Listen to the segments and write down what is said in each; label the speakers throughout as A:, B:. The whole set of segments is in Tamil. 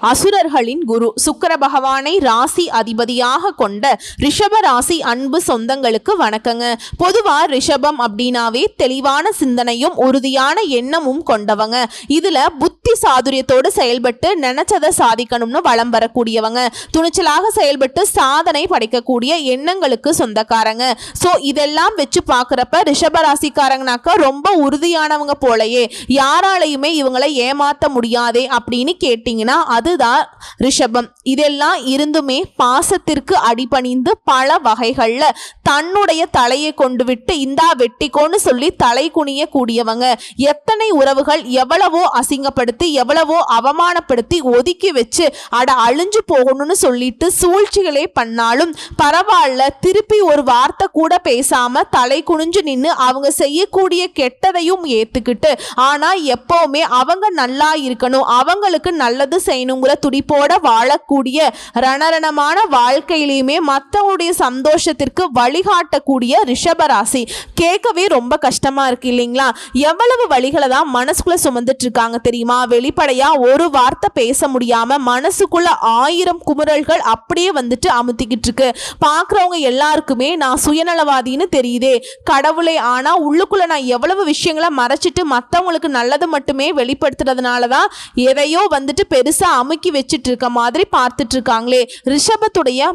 A: அசுரர்களின் குரு சுக்கர பகவானை ராசி அதிபதியாக கொண்ட ரிஷப ராசி அன்பு சொந்தங்களுக்கு வணக்கங்க. பொதுவா ரிஷபம் அப்படின்னாவே தெளிவான சிந்தனையும் உறுதியான எண்ணமும் கொண்டவங்க. இதுல புத் சாதுரியத்தோடு செயல்பட்டு நினைச்சதை சாதிக்கணும்னு வளம் வரக்கூடியவங்க. துணிச்சலாக செயல்பட்டு சாதனை படைக்கக்கூடிய எண்ணங்களுக்கு சொந்தக்காரங்க. ஸோ இதெல்லாம் வச்சு பார்க்குறப்ப ரிஷபராசிக்காரங்கனாக்கா ரொம்ப உறுதியானவங்க போலயே யாராலையுமே இவங்களை ஏமாத்த முடியாதே அப்படின்னு கேட்டிங்கன்னா அதுதான் ரிஷபம். இதெல்லாம் இருந்துமே பாசத்திற்கு அடிபணிந்து பல வகைகளில் தன்னுடைய தலையை கொண்டு விட்டு இந்தா வெட்டிக்கோன்னு சொல்லி தலை குனிய கூடியவங்க எத்தனை உறவுகள் எவ்வளவோ அசிங்கப்படுத்தி எவ்வளவோ அவமானப்படுத்தி ஒதுக்கி வச்சு அட அழிஞ்சு போகணும்னு சொல்லிட்டு சூழ்ச்சிகளே பண்ணாலும் பரவாயில்ல. திருப்பி ஒரு வார்த்தை கூட பேசாம தலை குனிஞ்சு நின்று அவங்க செய்யக்கூடிய கெட்டதையும் ஏத்துக்கிட்டு ஆனா எப்பவுமே அவங்க நல்லா இருக்கணும் அவங்களுக்கு நல்லது செய்யணுங்கிற துடிப்போட வாழக்கூடிய ரணரணமான வாழ்க்கையிலையுமே மற்றவங்களுடைய சந்தோஷத்திற்கு வழிகாட்டக்கூடிய ரிஷபராசி. கேட்கவே ரொம்ப கஷ்டமா இருக்கு இல்லைங்களா? எவ்வளவு வழிகளை தான் மனசுக்குள்ள சுமந்துட்டு இருக்காங்க தெரியுமா? வெளிப்படையா ஒரு வார்த்தை பேச முடியாம மனசுக்குள்ள ஆயிரம் குமுறல்கள் அப்படியே வந்துட்டு அமுத்திக்கிட்டு இருக்கு. பார்க்குறவங்க எல்லாருக்குமே நான் சுயநலவாதின்னு தெரியுதே. கடவுளே ஆனா உள்ளுக்குள்ள நான் எவ்வளவு விஷயங்களை மறைச்சிட்டு மற்றவங்களுக்கு நல்லது மட்டுமே வெளிப்படுத்துறதுனால தான் எதையோ வந்துட்டு பெருசா அமுக்கி வச்சிட்டு இருக்க மாதிரி பார்த்துட்டு இருக்காங்களே. ரிஷபத்துடைய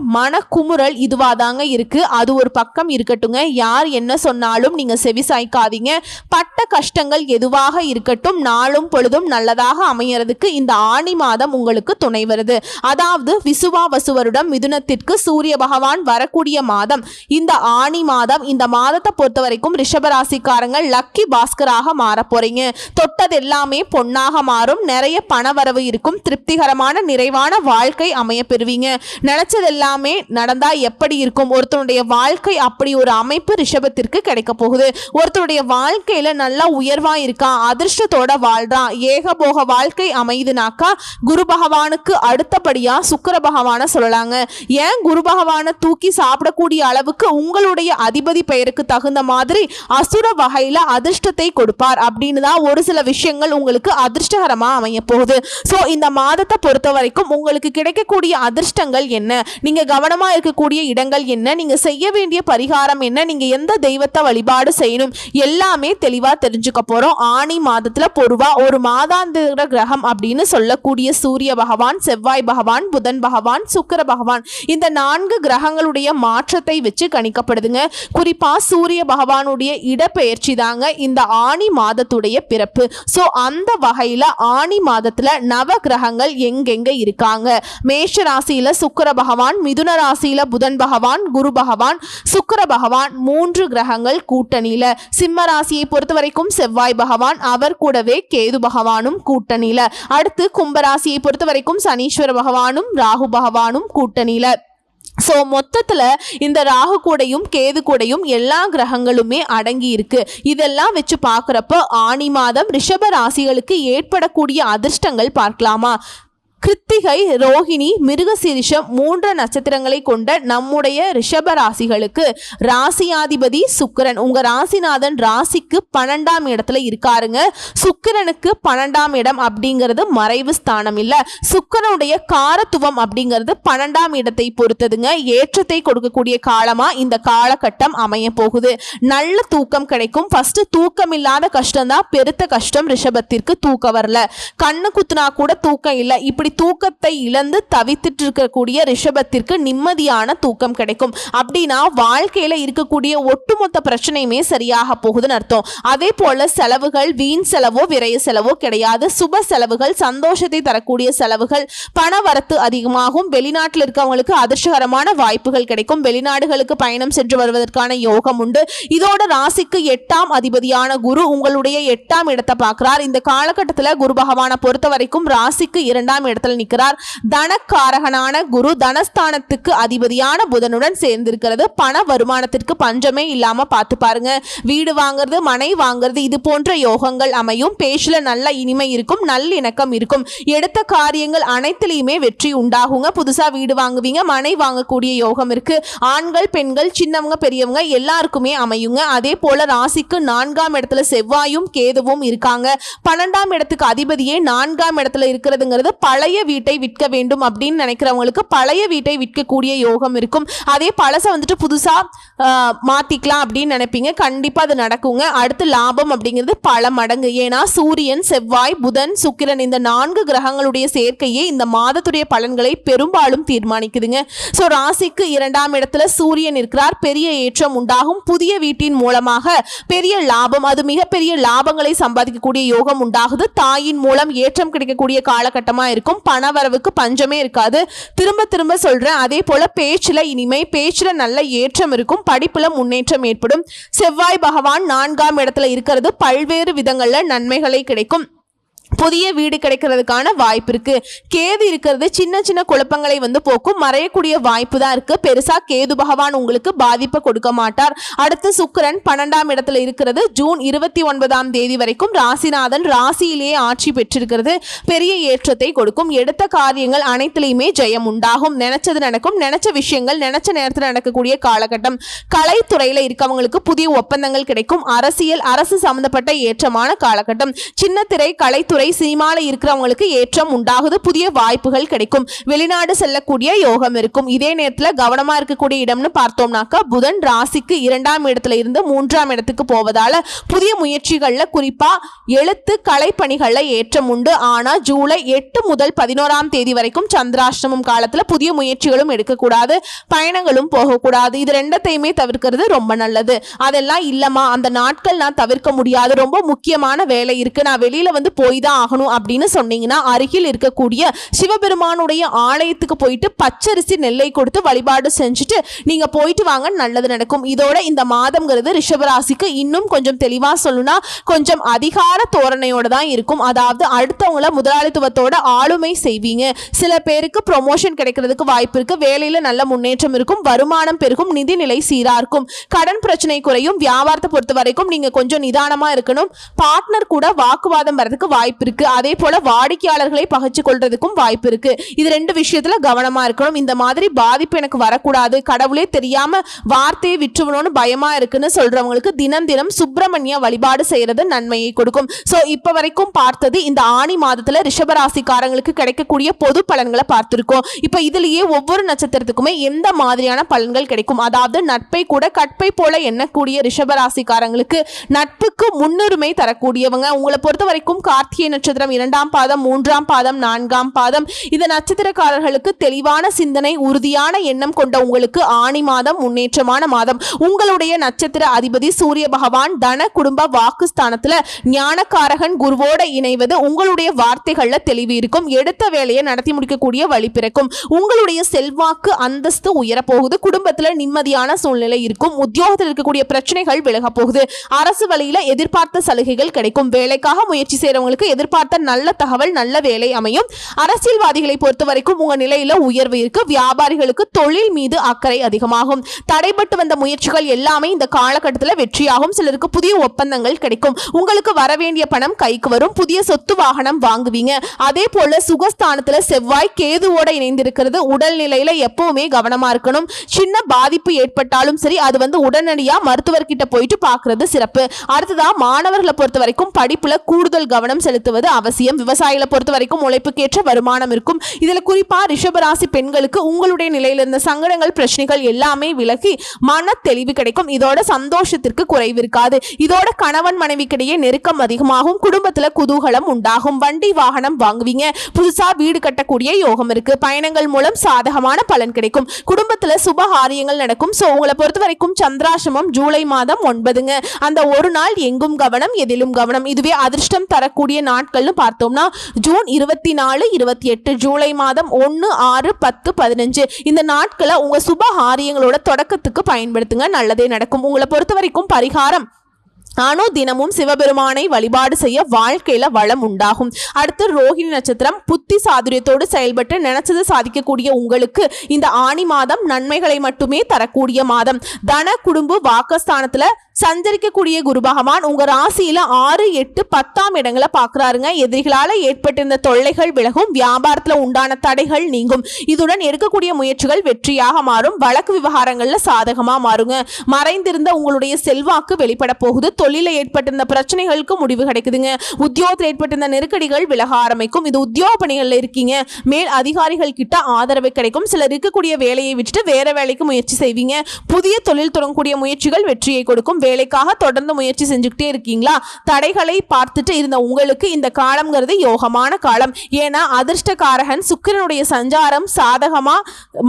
A: குமுறல் இதுவாக தாங்க இருக்கு. அது ஒரு பக்கம் இருக்கட்டுங்க. யார் என்ன சொன்னாலும் நீங்க செவி சாய்க்காதீங்க பட்ட கஷ்டங்கள் எதுவாக இருக்கட்டும் நாளும் பொழுதும் நல்லதாக அமையறதுக்கு இந்த ஆணி மாதம் உங்களுக்கு துணை வருது. அதாவது விசுவா வசுவருடன் மிதுனத்திற்கு சூரிய பகவான் வரக்கூடிய மாதம். இந்த ஆணி மாதம் இந்த மாதத்தை பொறுத்த வரைக்கும் ரிஷபராசிக்காரங்க லக்கி பாஸ்கராக மாற போறீங்க. தொட்டது எல்லாமே பொன்னாக மாறும். நிறைய பண வரவு இருக்கும். திருப்திகரமான நிறைவான வாழ்க்கை அமைய பெறுவீங்க நினைச்சது எல்லாமே நடந்தா எப்படி இருக்கும்? ஒருத்தனுடைய வாழ்க்கை அப்படி ஒரு அமைப்பு ரிஷபத்திற்கு கிடைக்க போகுது. ஒருத்தருடைய வாழ்க்கையில நல்லா உயர்வா இருக்கான் அதிர்ஷ்டத்தோட வாழ்றான் ஏகபோ போக வாழ்க்கை அமையுதுனாக்கா குரு பகவானுக்கு அடுத்தபடியா சுக்கர பகவானை சொல்லலாங்க. ஏன் குரு பகவானை தூக்கி சாப்பிடக்கூடிய அளவுக்கு உங்களுடைய அதிபதி பெயருக்கு தகுந்த மாதிரி அசுர வகையில அதிர்ஷ்டத்தை கொடுப்பார் அப்படின்னு தான் ஒரு சில விஷயங்கள் உங்களுக்கு அதிர்ஷ்டகரமா அமைய போகுது. ஸோ இந்த மாதத்தை பொறுத்த வரைக்கும் உங்களுக்கு கிடைக்கக்கூடிய அதிர்ஷ்டங்கள் என்ன? நீங்க கவனமா இருக்கக்கூடிய இடங்கள் என்ன? நீங்க செய்ய வேண்டிய பரிகாரம் என்ன? நீங்க எந்த தெய்வத்தை வழிபாடு செய்யணும்? எல்லாமே தெளிவா தெரிஞ்சுக்க போறோம். ஆணி மாதத்துல பொருவா ஒரு மாதாந்திர கிரகம் அப்படின்னு சொல்லக்கூடிய சூரிய பகவான் செவ்வாய் பகவான் புதன் பகவான் சுக்கர பகவான் இந்த நான்கு கிரகங்களுடைய மாற்றத்தை வச்சு கணிக்கப்படுதுங்க. குறிப்பா சூரிய பகவானுடைய இடப்பெயர்ச்சி தாங்க இந்த ஆணி மாதத்துடைய பிறப்பு. ஸோ அந்த வகையில ஆணி மாதத்துல நவ கிரகங்கள் எங்கெங்க இருக்காங்க? மேஷ ராசியில சுக்கர பகவான் மிதுன ராசியில புதன் பகவான் குரு பகவான் சுக்கர பகவான் மூன்று கிரகங்கள் கூட்டணியில. சிம்ம ராசியை பொறுத்த வரைக்கும் செவ்வாய் பகவான் அவர் கூடவே கேது பகவானும் கூட்டணியில. அடுத்து கும்பராசியை பொறுத்த வரைக்கும் சனீஸ்வர பகவானும் ராகு பகவானும் கூட்டணியில. ஸோ மொத்தத்தில் இந்த ராகு கூடையும் கேது கூடையும் எல்லா கிரகங்களுமே அடங்கி இருக்கு. இதெல்லாம் வச்சு பார்க்குறப்ப ஆணி மாதம் ரிஷப ராசிகளுக்கு ஏற்படக்கூடிய அதிர்ஷ்டங்கள் பார்க்கலாமா? கிருத்திகை ரோஹிணி மிருகசீரிஷம் மூன்று நட்சத்திரங்களை கொண்ட நம்முடைய ரிஷப ராசிகளுக்கு ராசியாதிபதி சுக்கிரன். உங்க ராசிநாதன் ராசிக்கு பன்னெண்டாம் இடத்துல இருக்காருங்க. சுக்கிரனுக்கு பன்னெண்டாம் இடம் அப்படிங்கிறது மறைவு ஸ்தானம் இல்ல. சுக்கிரனுடைய காரத்துவம் அப்படிங்கிறது பன்னெண்டாம் இடத்தை பொறுத்ததுங்க. ஏற்றத்தை கொடுக்கக்கூடிய காலமா இந்த காலகட்டம் அமைய போகுது. நல்ல தூக்கம் கிடைக்கும். ஃபர்ஸ்ட் தூக்கம் இல்லாத கஷ்டம் தான் பெருத்த கஷ்டம் ரிஷபத்திற்கு தூக்கம் வரல. கண்ணு குத்துனா கூட தூக்கம் இல்லை. இப்படி தூக்கத்தை இழந்து தவித்துட்டு இருக்கக்கூடிய ரிஷபத்திற்கு நிம்மதியான தூக்கம் கிடைக்கும். அப்படின்னா வாழ்க்கையில இருக்கக்கூடிய ஒட்டுமொத்த பிரச்சனையுமே சரியாக போகுதுன்னு அர்த்தம். அதே போல செலவுகள் வீண் செலவோ விரைய செலவோ கிடையாது. சுப செலவுகள் சந்தோஷத்தை தரக்கூடிய செலவுகள் பண வரத்து அதிகமாகும். வெளிநாட்டில் இருக்கவங்களுக்கு அதிர்ஷ்டகரமான வாய்ப்புகள் கிடைக்கும். வெளிநாடுகளுக்கு பயணம் சென்று வருவதற்கான யோகம் உண்டு. இதோட ராசிக்கு எட்டாம் அதிபதியான குரு உங்களுடைய எட்டாம் இடத்தை பார்க்கிறார். இந்த காலகட்டத்தில் குரு பகவானை பொறுத்த வரைக்கும் ராசிக்கு இரண்டாம் இடம் இடத்துல நிற்கிறார். தனக்காரகனான குரு தனஸ்தானத்துக்கு அதிபதியான புதனுடன் சேர்ந்திருக்கிறது. பண வருமானத்திற்கு பஞ்சமே இல்லாம பார்த்து பாருங்க. வீடு வாங்குறது மனை வாங்குறது இது போன்ற யோகங்கள் அமையும். பேச்சுல நல்ல இனிமை இருக்கும் நல்லிணக்கம் இருக்கும். எடுத்த காரியங்கள் அனைத்திலையுமே வெற்றி உண்டாகுங்க. புதுசா வீடு வாங்குவீங்க மனை வாங்கக்கூடிய யோகம் இருக்கு. ஆண்கள் பெண்கள் சின்னவங்க பெரியவங்க எல்லாருக்குமே அமையுங்க. அதே போல ராசிக்கு நான்காம் இடத்துல செவ்வாயும் கேதுவும் இருக்காங்க. பன்னெண்டாம் இடத்துக்கு அதிபதியே நான்காம் இடத்துல இருக்கிறதுங்கிறது பல பழைய வீட்டை விற்க வேண்டும் அப்படின்னு நினைக்கிறவங்களுக்கு பழைய வீட்டை விற்கக்கூடிய யோகம் இருக்கும். அதே பழசை வந்துட்டு புதுசாக மாற்றிக்கலாம் அப்படின்னு நினைப்பீங்க. கண்டிப்பாக அது நடக்குங்க. அடுத்து லாபம் அப்படிங்கிறது பல மடங்கு. ஏன்னா சூரியன் செவ்வாய் புதன் சுக்கிரன் இந்த நான்கு கிரகங்களுடைய சேர்க்கையே இந்த மாதத்துடைய பலன்களை பெரும்பாலும் தீர்மானிக்குதுங்க. ஸோ ராசிக்கு இரண்டாம் இடத்துல சூரியன் இருக்கிறார். பெரிய ஏற்றம் உண்டாகும். புதிய வீட்டின் மூலமாக பெரிய லாபம் அது மிகப்பெரிய லாபங்களை சம்பாதிக்கக்கூடிய யோகம் உண்டாகுது. தாயின் மூலம் ஏற்றம் கிடைக்கக்கூடிய காலகட்டமாக இருக்கும். பணவரவுக்கு பஞ்சமே இருக்காது. திரும்ப திரும்ப சொல்றேன் அதே போல பேச்சுல இனிமை பேச்சுல நல்ல ஏற்றம் இருக்கும் படிப்புல முன்னேற்றம் ஏற்படும். செவ்வாய் பகவான் நான்காம் இடத்துல இருக்கிறது பல்வேறு விதங்கள்ல நன்மைகளை கிடைக்கும். புதிய வீடு கிடைக்கிறதுக்கான வாய்ப்பு இருக்கு. கேது இருக்கிறது சின்ன சின்ன குழப்பங்களை வந்து போக்கும். மறையக்கூடிய வாய்ப்பு தான் இருக்கு. பெருசா கேது பகவான் உங்களுக்கு பாதிப்பை கொடுக்க மாட்டார். அடுத்து சுக்கிரன் பன்னெண்டாம் இடத்துல இருக்கிறது. ஜூன் இருபத்தி ஒன்பதாம் தேதி வரைக்கும் ராசிநாதன் ராசியிலேயே ஆட்சி பெற்றிருக்கிறது. பெரிய ஏற்றத்தை கொடுக்கும். எடுத்த காரியங்கள் அனைத்திலையுமே ஜெயம் உண்டாகும். நினைச்சது நடக்கும். நினைச்ச விஷயங்கள் நினைச்ச நேரத்தில் நடக்கக்கூடிய காலகட்டம். கலைத்துறையில இருக்கவங்களுக்கு புதிய ஒப்பந்தங்கள் கிடைக்கும். அரசியல் அரசு சம்பந்தப்பட்ட ஏற்றமான காலகட்டம். சின்ன திரை கலைத்துறை சினிமாவில் இருக்கிறவங்களுக்கு ஏற்றம் உண்டாகுது புதிய வாய்ப்புகள் கிடைக்கும். வெளிநாடு செல்லக்கூடிய யோகம் இருக்கும். இதே நேரத்தில் கவனமா இருக்கக்கூடிய இடம்னு பார்த்தோம்னாக்கா புதன் ராசிக்கு இரண்டாம் இடத்துல இருந்து மூன்றாம் இடத்துக்கு போவதால புதிய முயற்சிகள்ல குறிப்பாக எழுத்து கலைப்பணிகள்ல ஏற்றம் உண்டு. ஆனால் ஜூலை எட்டு முதல் பதினோராம் தேதி வரைக்கும் சந்திராஷ்டமம் காலத்துல புதிய முயற்சிகளும் எடுக்கக்கூடாது பயணங்களும் போகக்கூடாது. இது ரெண்டத்தையுமே தவிர்க்கிறது ரொம்ப நல்லது. அதெல்லாம் இல்லம்மா. அந்த நாட்கள் நான் தவிர்க்க முடியாது. ரொம்ப முக்கியமான வேலை இருக்கு. நான் வெளியில வந்து போய் தான் ஆகணும் அப்படின்னு சொன்னீங்கன்னா அருகில் இருக்கக்கூடிய சிவபெருமானுடைய ஆலயத்துக்கு போயிட்டு பச்சரிசி நெல்லை கொடுத்து வழிபாடு செஞ்சுட்டு நீங்க போயிட்டு வாங்க நல்லது நடக்கும். இதோட இந்த மாதம்ங்கிறது ரிஷபராசிக்கு இன்னும் கொஞ்சம் தெளிவா சொல்லணும்னா கொஞ்சம் அதிகார தோரணையோட தான் இருக்கும். அதாவது அடுத்தவங்கள முதலாளித்துவத்தோட ஆளுமை செய்வீங்க. சில பேருக்கு ப்ரொமோஷன் கிடைக்கிறதுக்கு வாய்ப்பு இருக்கு. வேலையில நல்ல முன்னேற்றம் இருக்கும். வருமானம் பெருகும். நிதிநிலை சீரா இருக்கும். கடன் பிரச்சனை குறையும். வியாபாரத்தை பொறுத்த வரைக்கும் நீங்க கொஞ்சம் நிதானமா இருக்கணும். பார்ட்னர் கூட வாக்குவாதம் வரதுக்கு வாய்ப்பு இருக்கு அதே போல வாடிக்கையாளர்களை பகைச்சு கொள்றதுக்கும் வாய்ப்பு இருக்கு இது ரெண்டு விஷயத்துல கவனமா இருக்கணும். இந்த மாதிரி பாதிப்பு எனக்கு வரக்கூடாது. கடவுளே தெரியாம வார்த்தையை விற்றுவணும்னு பயமா இருக்குன்னு சொல்றவங்களுக்கு தினம் தினம் சுப்பிரமணிய வழிபாடு செய்யறது நன்மையை கொடுக்கும். சோ இப்ப வரைக்கும் பார்த்தது இந்த ஆணி மாதத்துல ரிஷபராசிக்காரங்களுக்கு கிடைக்கக்கூடிய பொது பலன்களை பார்த்திருக்கோம். இப்ப இதுலயே ஒவ்வொரு நட்சத்திரத்துக்குமே எந்த மாதிரியான பலன்கள் கிடைக்கும்? அதாவது நட்பை கூட கற்பை போல எண்ணக்கூடிய ரிஷபராசிக்காரங்களுக்கு நட்புக்கு முன்னுரிமை தரக்கூடியவங்க. உங்களை பொறுத்த வரைக்கும் கார்த்திகை நட்சத்திரம் இரண்டாம் பாதம் மூன்றாம் பாதம் நான்காம் பாதம். இந்த நட்சத்திரக்காரர்களுக்கு தெளிவான சிந்தனை உறுதியான எண்ணம் கொண்ட உங்களுக்கு ஆணி மாதம் முன்னேற்றமான மாதம். உங்களுடைய நட்சத்திர அதிபதி சூரிய பகவான் தன குடும்ப வாக்குஸ்தானத்துல ஞானக்காரகன் குருவோட இணைவது உங்களுடைய வார்த்தைகள்ல தெளிவு இருக்கும். எடுத்த வேலையை நடத்தி முடிக்கக்கூடிய வழி பிறக்கும். உங்களுடைய செல்வாக்கு அந்தஸ்து உயரப்போகுது. குடும்பத்துல நிம்மதியான சூழ்நிலை இருக்கும். உத்தியோகத்தில் இருக்கக்கூடிய பிரச்சனைகள் விலக போகுது அரசு வழியில எதிர்பார்த்த சலுகைகள் கிடைக்கும். வேலைக்காக முயற்சி செய்யறவங்களுக்கு எதிர்பார்த்த நல்ல தகவல் நல்ல வேலை அமையும். அரசியல்வாதிகளை பொறுத்த வரைக்கும் உங்க நிலையில உயர்வு இருக்கு. வியாபாரிகளுக்கு தொழில் மீது அக்கறை அதிகமாகும். தடைபட்டு வந்த முயற்சிகள் எல்லாமே இந்த காலகட்டத்தில் வெற்றியாகும். சிலருக்கு புதிய ஒப்பந்தங்கள் கிடைக்கும். உங்களுக்கு வர வேண்டிய பணம் கைக்கு வரும். புதிய சொத்து வாகனம் வாங்குவீங்க. அதே போல சுகஸ்தானத்துல செவ்வாய் கேதுவோட இணைந்திருக்கிறது. உடல் நிலையில எப்பவுமே கவனமா இருக்கணும். சின்ன பாதிப்பு ஏற்பட்டாலும் சரி அது வந்து உடனடியா மருத்துவர்கிட்ட போயிட்டு பாக்குறது சிறப்பு. அடுத்ததா மாணவர்களை பொறுத்த வரைக்கும் படிப்புல கூடுதல் கவனம் செலுத்துவது அவசியம். விவசாயிகளை பொறுத்த வரைக்கும் உழைப்புக்கேற்ற வருமானம் இருக்கும். இதுல குறிப்பா ரிஷபராசி பெண்களுக்கு உங்களுடைய நிலையிலிருந்து சங்கடங்கள் பிரச்சனைகள் எல்லாமே விலகி மன தெளிவு கிடைக்கும். இதோட சந்தோஷத்திற்கு குறைவு இருக்காது. இதோட கணவன் மனைவிக்கிடையே நெருக்கம் அதிகமாகும். குடும்பத்துல குதூகலம் உண்டாகும். வண்டி வாகனம் வாங்குவீங்க. புதுசா வீடு கட்டக்கூடிய யோகம் இருக்கு. பயணங்கள் மூலம் சாதகமான பலன் கிடைக்கும். குடும்பத்துல சுப காரியங்கள் நடக்கும். சோ உங்களை பொறுத்த வரைக்கும் சந்திராசிரமம் ஜூலை மாதம் ஒன்பதுங்க. அந்த ஒரு நாள் எங்கும் கவனம் எதிலும் கவனம். இதுவே அதிர்ஷ்டம் தரக்கூடிய நாட்கள்னு பார்த்தோம்னா ஜூன் இருபத்தி நாலு இருபத்தி எட்டு ஜூலை மாதம் ஒன்று ஆறு பத்து பதினஞ்சு. இந்த நாட்களை உங்கள் சுப காரியங்களோட தொடக்கத்துக்கு பயன்படுத்துங்க. நல்லதே நடக்கும். உங்களை பொறுத்த வரைக்கும் பரிகாரம். அணு தினமும் சிவபெருமானை வழிபாடு செய்ய வாழ்க்கையில் வளம் உண்டாகும். அடுத்து ரோஹிணி நட்சத்திரம் புத்தி சாதுரியத்தோடு செயல்பட்டு நினைச்சது சாதிக்கக்கூடிய உங்களுக்கு இந்த ஆணி மாதம் நன்மைகளை மட்டுமே தரக்கூடிய மாதம். தன குடும்ப வாக்கஸ்தானத்தில் சஞ்சரிக்கக்கூடிய குரு பகவான் உங்க ராசியில ஆறு எட்டு பத்தாம் இடங்களை பாக்குறாருங்க எதிரிகளால ஏற்பட்டிருந்த தொல்லைகள் விலகும் வியாபாரத்துல உண்டான தடைகள் நீங்கும். இதுடன் எடுக்கக்கூடிய முயற்சிகள் வெற்றியாக மாறும். வழக்கு விவகாரங்கள்ல சாதகமா மாறுங்க. மறைந்திருந்த உங்களுடைய செல்வாக்கு வெளிப்பட போகுது. தொழில ஏற்பட்டிருந்த பிரச்சனைகளுக்கு முடிவு கிடைக்குதுங்க. உத்தியோகத்தில் ஏற்பட்டிருந்த நெருக்கடிகள் விலக ஆரம்பிக்கும். இது உத்தியோக பணிகள்ல இருக்கீங்க. மேல் அதிகாரிகள் கிட்ட ஆதரவு கிடைக்கும். சிலர் இருக்கக்கூடிய வேலையை விட்டுட்டு வேற வேலைக்கு முயற்சி செய்வீங்க. புதிய தொழில் தொடங்கக்கூடிய முயற்சிகள் வெற்றியை கொடுக்கும். வேலைக்காக தொடர்ந்து முயற்சி செஞ்சுக்கிட்டே இருக்கீங்களா? தடைகளை பார்த்துட்டு இருந்த உங்களுக்கு இந்த காலம்ங்கிறது யோகமான காலம். ஏன்னா அதிர்ஷ்டகாரகன் சுக்கிரனுடைய சஞ்சாரம் சாதகமா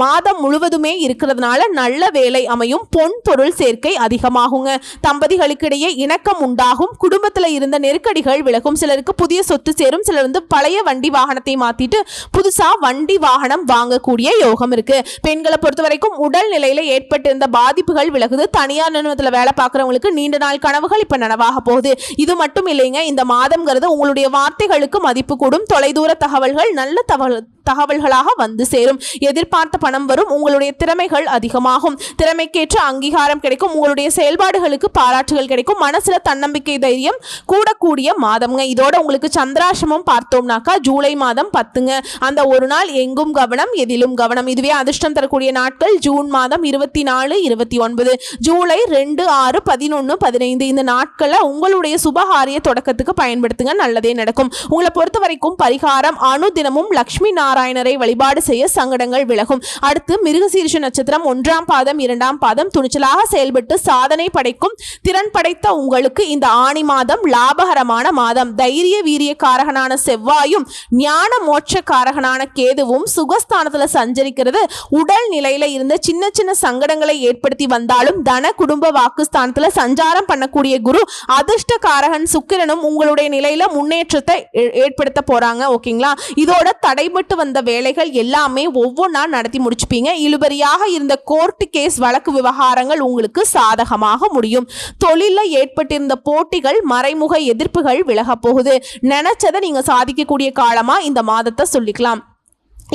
A: மாதம் முழுவதுமே இருக்கிறதுனால நல்ல வேலை அமையும். பொன் பொருள் சேர்க்கை அதிகமாகுங்க. தம்பதிகளுக்கிடையே இணக்கம் உண்டாகும். குடும்பத்துல இருந்த நெருக்கடிகள் விலகும். சிலருக்கு புதிய சொத்து சேரும். சிலர் வந்து பழைய வண்டி வாகனத்தை மாத்திட்டு புதுசா வண்டி வாகனம் வாங்கக்கூடிய யோகம் இருக்கு. பெண்களை பொறுத்த வரைக்கும் உடல் நிலையில ஏற்பட்டிருந்த பாதிப்புகள் விலகுது. தனியார் நிறுவனத்தில் வேலை இருக்கிறவங்களுக்கு நீண்ட நாள் கனவுகள் இப்ப நனவாக போகுது. இது மட்டும் இல்லைங்க இந்த மாதம்ங்கிறது உங்களுடைய வார்த்தைகளுக்கு மதிப்பு கூடும். தொலைதூர தகவல்கள் நல்ல தகவல் தகவல்களாக வந்து சேரும். எதிர்பார்த்த பணம் வரும் உங்களுடைய திறமைகள் அதிகமாகும். திறமைக்கேற்ற அங்கீகாரம் கிடைக்கும் உங்களுடைய செயல்பாடுகளுக்கு பாராட்டுகள் கிடைக்கும் மனசுல தன்னம்பிக்கை தைரியம் கூடக்கூடிய மாதம்ங்க இதோட உங்களுக்கு சந்திராசிரமம் பார்த்தோம்னாக்கா ஜூலை மாதம் பத்துங்க. அந்த ஒரு நாள் எங்கும் கவனம் எதிலும் கவனம். இதுவே அதிர்ஷ்டம் தரக்கூடிய நாட்கள் ஜூன் மாதம் இருபத்தி நாலு இருபத்தி ஒன்பது ஜூலை ரெண்டு ஆறு பதினொன்று பதினைந்து. இந்த நாட்களை உங்களுடைய சுபகாரிய தொடக்கத்துக்கு பயன்படுத்துங்க நல்லதே நடக்கும். உங்களை பொறுத்த வரைக்கும் பரிகாரம் அனுதினமும் லக்ஷ்மி நாராயணரை வழிபாடு செய்ய சங்கடங்கள் விலகும். அடுத்து மிருகசீரிஷ நட்சத்திரம் ஒன்றாம் பாதம் இரண்டாம் பாதம் துணிச்சலாக செயல்பட்டு சாதனை படைக்கும் திறன் படைத்த உங்களுக்கு இந்த ஆணி மாதம் லாபகரமான மாதம். தைரிய வீரிய காரகனான செவ்வாயும் ஞான மோட்ச காரகனான கேதுவும் சுகஸ்தானத்தில் சஞ்சரிக்கிறது. உடல் நிலையில இருந்த சின்ன சின்ன சங்கடங்களை ஏற்படுத்தி வந்தாலும் தன குடும்ப வாக்குஸ்தானத்தில் சஞ்சாரம் பண்ணக்கூடிய குரு அதிர்ஷ்ட காரகன் சுக்கிரனும் உங்களுடைய நிலையில முன்னேற்றத்தை ஏற்படுத்த போறாங்க. ஓகேங்களா? இதோட தடைபட்டு வந்த வேலைகள் எல்லாமே ஒவ்வொன்றா நடத்தி முடிச்சுப்பீங்க. இழுபறியாக இருந்த கோர்ட்டு கேஸ் வழக்கு விவகாரங்கள் உங்களுக்கு சாதகமாக முடியும். தொழிலில் ஏற்பட்டிருந்த போட்டிகள் மறைமுக எதிர்ப்புகள் விலகப் போகுது. நினைச்சதை நீங்கள் சாதிக்கக்கூடிய காலமாக இந்த மாதத்தை சொல்லிக்கலாம்.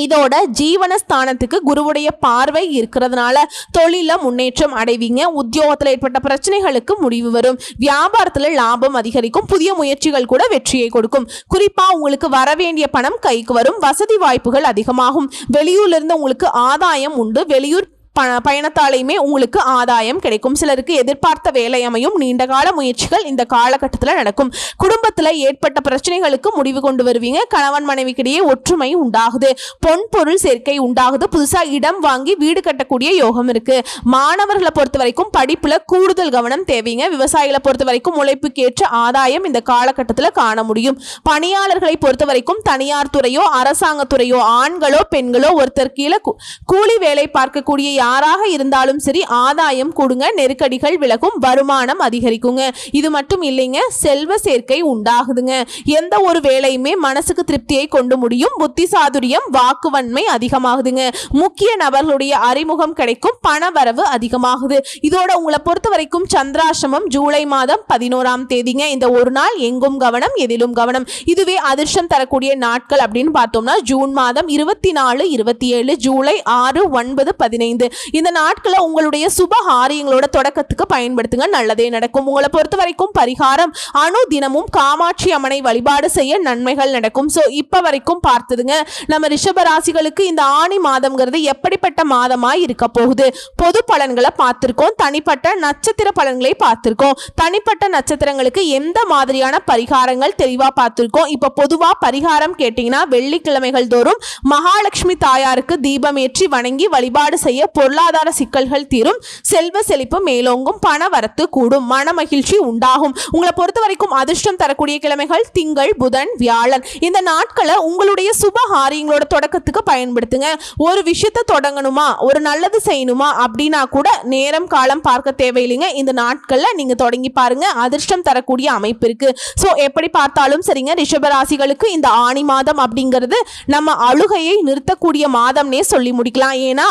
A: இதோட ஜீவனஸ்தானத்துக்கு குருவுடைய பார்வை இருக்கிறதுனால தொழில முன்னேற்றம் அடைவீங்க. உத்தியோகத்தில் ஏற்பட்ட பிரச்சனைகளுக்கு முடிவு வரும். வியாபாரத்தில் லாபம் அதிகரிக்கும். புதிய முயற்சிகள் கூட வெற்றியை கொடுக்கும். குறிப்பா உங்களுக்கு வர வேண்டிய பணம் கைக்கு வரும். வசதி வாய்ப்புகள் அதிகமாகும். வெளியூர்ல இருந்து உங்களுக்கு ஆதாயம் உண்டு. வெளியூர் ப பயணத்தாலையுமே உங்களுக்கு ஆதாயம் கிடைக்கும். சிலருக்கு எதிர்பார்த்த வேலை அமையும் நீண்டகால முயற்சிகள் இந்த காலகட்டத்தில் நடக்கும். குடும்பத்தில் ஏற்பட்ட பிரச்சனைகளுக்கு முடிவு கொண்டு வருவீங்க. கணவன் மனைவிக்கிடையே ஒற்றுமை உண்டாகுது. பொன் பொருள் சேர்க்கை உண்டாகுது. புதுசாக இடம் வாங்கி வீடு கட்டக்கூடிய யோகம் இருக்கு. மாணவர்களை பொறுத்த வரைக்கும் படிப்புல கூடுதல் கவனம் தேவைங்க. விவசாயிகளை பொறுத்த வரைக்கும் உழைப்புக்கேற்ற ஆதாயம் இந்த காலகட்டத்தில் காண முடியும். பணியாளர்களை பொறுத்த வரைக்கும் தனியார் துறையோ அரசாங்கத்துறையோ ஆண்களோ பெண்களோ ஒருத்தர் கீழே கூலி வேலை பார்க்கக்கூடிய யாராக இருந்தாலும் சரி ஆதாயம் கொடுங்க நெருக்கடிகள் விலகும் வருமானம் அதிகரிக்குங்க. இது மட்டும் இல்லைங்க செல்வ சேர்க்கை உண்டாகுதுங்க. எந்த ஒரு வேலையுமே மனசுக்கு திருப்தியை கொண்டு முடியும் புத்தி சாதுரியம் வாக்குவன்மை அதிகமாகுதுங்க. முக்கிய நபர்களுடைய அறிமுகம் கிடைக்கும் பண வரவு அதிகமாகுது. இதோட உங்களை பொறுத்த வரைக்கும் சந்திராசிரமம் ஜூலை மாதம் பதினோராம் தேதிங்க. இந்த ஒரு நாள் எங்கும் கவனம் எதிலும் கவனம். இதுவே அதிர்ஷ்டம் தரக்கூடிய நாட்கள் அப்படின்னு பார்த்தோம்னா ஜூன் மாதம் இருபத்தி நாலு இருபத்தி ஏழு ஜூலை ஆறு ஒன்பது பதினைந்து. இந்த நாட்களை உங்களுடைய சுப காரியங்களோட தொடக்கத்துக்கு பயன்படுத்துங்க. நல்லதே நடக்கும். உங்களை பொறுத்த வரைக்கும் பரிகாரம் அணு தினமும் காமாட்சி அம்மனை வழிபாடு செய்ய நன்மைகள் நடக்கும். ஸோ இப்போ வரைக்கும் பார்த்ததுங்க நம்ம ரிஷப ராசிகளுக்கு இந்த ஆணி மாதம்ங்கிறது எப்படிப்பட்ட மாதமாய் இருக்க போகுது? பொது பலன்களை பார்த்திருக்கோம். தனிப்பட்ட நட்சத்திர பலன்களை பார்த்திருக்கோம். தனிப்பட்ட நட்சத்திரங்களுக்கு எந்த மாதிரியான பரிகாரங்கள் தெளிவாக பார்த்துருக்கோம்? இப்போ பொதுவாக பரிகாரம் கேட்டிங்கன்னா வெள்ளிக்கிழமைகள் தோறும் மகாலட்சுமி தாயாருக்கு தீபம் ஏற்றி வணங்கி வழிபாடு செய்ய பொருளாதார சிக்கல்கள் தீரும் செல்வ செழிப்பு மேலோங்கும் பண வரத்து கூடும் மன மகிழ்ச்சி உண்டாகும். உங்களை பொறுத்த வரைக்கும் அதிர்ஷ்டம் தரக்கூடிய கிழமைகள் திங்கள் புதன் வியாழன். இந்த நாட்களை உங்களுடைய சுபகாரியங்களோட தொடக்கத்துக்கு பயன்படுத்துங்க. ஒரு விஷயத்தை தொடங்கணுமா? ஒரு நல்லது செய்யணுமா? அப்படின்னா கூட நேரம் காலம் பார்க்க தேவையில்லைங்க. இந்த நாட்களில் நீங்கள் தொடங்கி பாருங்க. அதிர்ஷ்டம் தரக்கூடிய அமைப்பு இருக்கு. ஸோ எப்படி பார்த்தாலும் சரிங்க. ரிஷபராசிகளுக்கு இந்த ஆணி மாதம் அப்படிங்கிறது நம்ம அழுகையை நிறுத்தக்கூடிய மாதம்னே சொல்லி முடிக்கலாம். ஏன்னா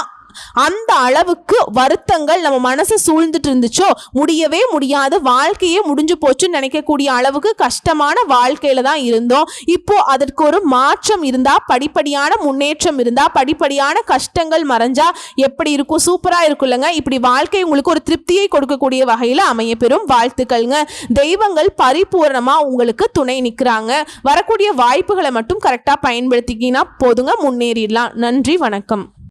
A: அந்த அளவுக்கு வருத்தங்கள் நம்ம மனசை சூழ்ந்துட்டு இருந்துச்சோ முடியவே முடியாது வாழ்க்கையே முடிஞ்சு போச்சுன்னு நினைக்கக்கூடிய அளவுக்கு கஷ்டமான வாழ்க்கையில தான் இருந்தோம். இப்போ அதற்கு ஒரு மாற்றம் இருந்தா படிப்படியான முன்னேற்றம் இருந்தா படிப்படியான கஷ்டங்கள் மறைஞ்சா எப்படி இருக்கும்? சூப்பரா இருக்குல்லங்க இப்படி வாழ்க்கை உங்களுக்கு ஒரு திருப்தியை கொடுக்கக்கூடிய வகையில் அமைய பெறும். வாழ்த்துக்கள்ங்க. தெய்வங்கள் பரிபூரணமா உங்களுக்கு துணை நிற்கிறாங்க. வரக்கூடிய வாய்ப்புகளை மட்டும் கரெக்டாக பயன்படுத்திக்கினா போதுங்க. முன்னேறிடலாம். நன்றி வணக்கம்.